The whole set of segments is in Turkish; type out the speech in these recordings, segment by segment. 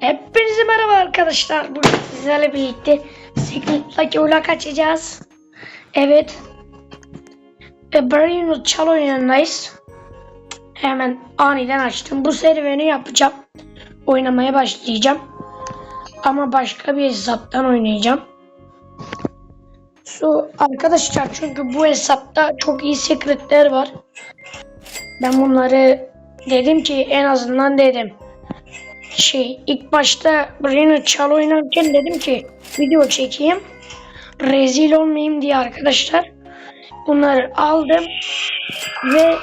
Hepinize merhaba arkadaşlar. Bugün sizlerle birlikte Secret Lucky Ola kaçacağız. Evet. E, Brainwood çal oyunundayız. Hemen aniden açtım. Bu serüveni yapacağım. Oynamaya başlayacağım. Ama başka bir hesaptan oynayacağım. Şu arkadaşlar çünkü bu hesapta çok iyi secretler var. Ben bunları dedim ki en azından dedim şey ilk başta Brain'ı çal oynarken dedim ki video çekeyim. Rezil olmayayım diye arkadaşlar. Bunları aldım ve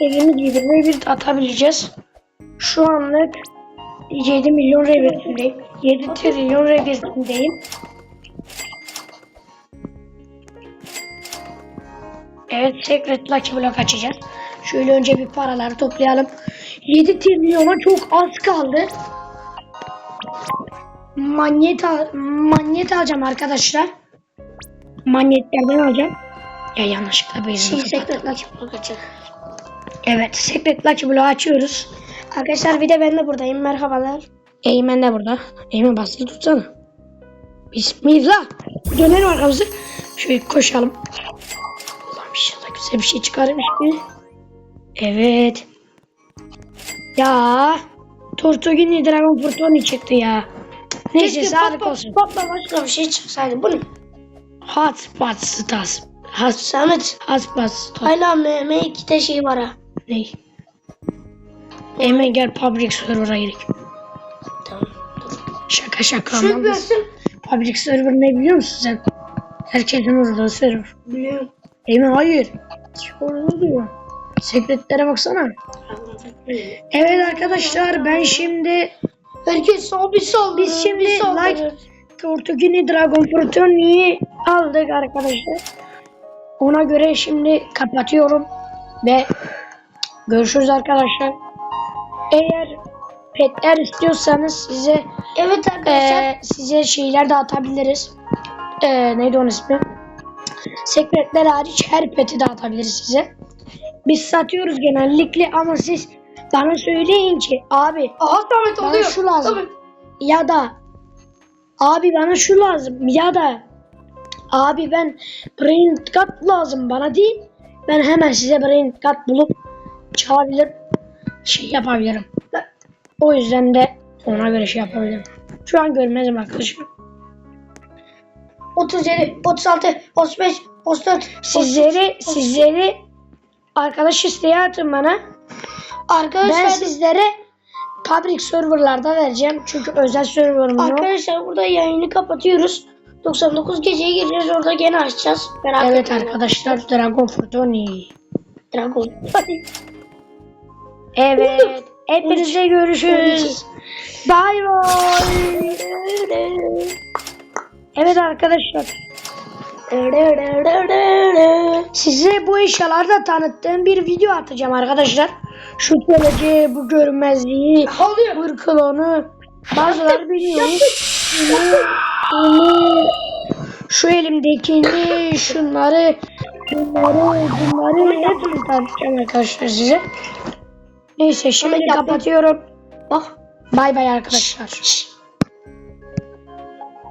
dediğimiz gibi bir atabileceğiz. Şu anlık 7 milyon revesindeyim. 7 trilyon revesindeyim. Evet Secret Lucky Block açacağız. Şöyle önce bir paraları toplayalım. 7 trilyona çok az kaldı. Manyet, al manyet alacağım arkadaşlar. Manyetlerden alacağım. Ya yanlışlıkla bir Şimdi Secret Lucky Block açık. Evet Secret Lucky Block'u açıyoruz. Arkadaşlar bir de ben de buradayım. Merhabalar. Eymen de burada. Eymen bastı tutsana. Bismillah. Dönelim arkamızı. Şöyle koşalım. Allah'ım inşallah güzel bir şey çıkarmış bir. Evet. Ya. Tortugini Dragon Fortoni çıktı ya. Neyse Keşke sağlık patla- olsun. Patla başka bir şey çıksaydı. Bu ne? Hotspot stas. Has, Samet. hotspot stas. Hala MM2'de şey var ha. Ne? Eymen gel public server'a girelim. Tamam. Şaka şaka. Şu görsün. Public server ne biliyor musun sen? Herkesin orada server. Biliyorum. Eymen hayır. Orada diyor. Sekretlere baksana. Evet arkadaşlar ben şimdi Herkes sol bir sol. Biz şimdi bir sol like-. Tortugini Dragon Fortuni'yi aldık arkadaşlar. Ona göre şimdi kapatıyorum ve görüşürüz arkadaşlar. Eğer petler istiyorsanız size Evet arkadaşlar. ee, size şeyler de atabiliriz. Ee, neydi onun ismi? Sekretler hariç her peti de atabiliriz size. Biz satıyoruz genellikle ama siz bana söyleyin ki abi Aha Samet bana oluyor. şu lazım. Samet. ya da abi bana şu lazım ya da abi ben brain cut lazım bana değil. Ben hemen size brain cut bulup çalabilir şey yapabilirim. O yüzden de ona göre şey yapabilirim. Şu an görmezim arkadaşlar. 37, 36, 35, 34. Sizleri sizleri arkadaş isteği atın bana. Arkadaşlar Ben sizlere public serverlarda vereceğim. Çünkü özel serverım yok. Arkadaşlar burada yayını kapatıyoruz. 99 geceye gireceğiz orada gene açacağız. Merak Evet etmeyin. arkadaşlar Dragon Fortuni. Dragon. Evet. Hepinize görüşürüz. Bye bye. Evet arkadaşlar. Size bu eşyaları da tanıttığım bir video atacağım arkadaşlar. Şu köleci, bu bu klonu. Bazıları biliyor. Şu elimdekini, şunları, bunları, bunları hepsini tanıtacağım arkadaşlar size. Neyse şimdi kapatıyorum. Bak. Bay bay arkadaşlar.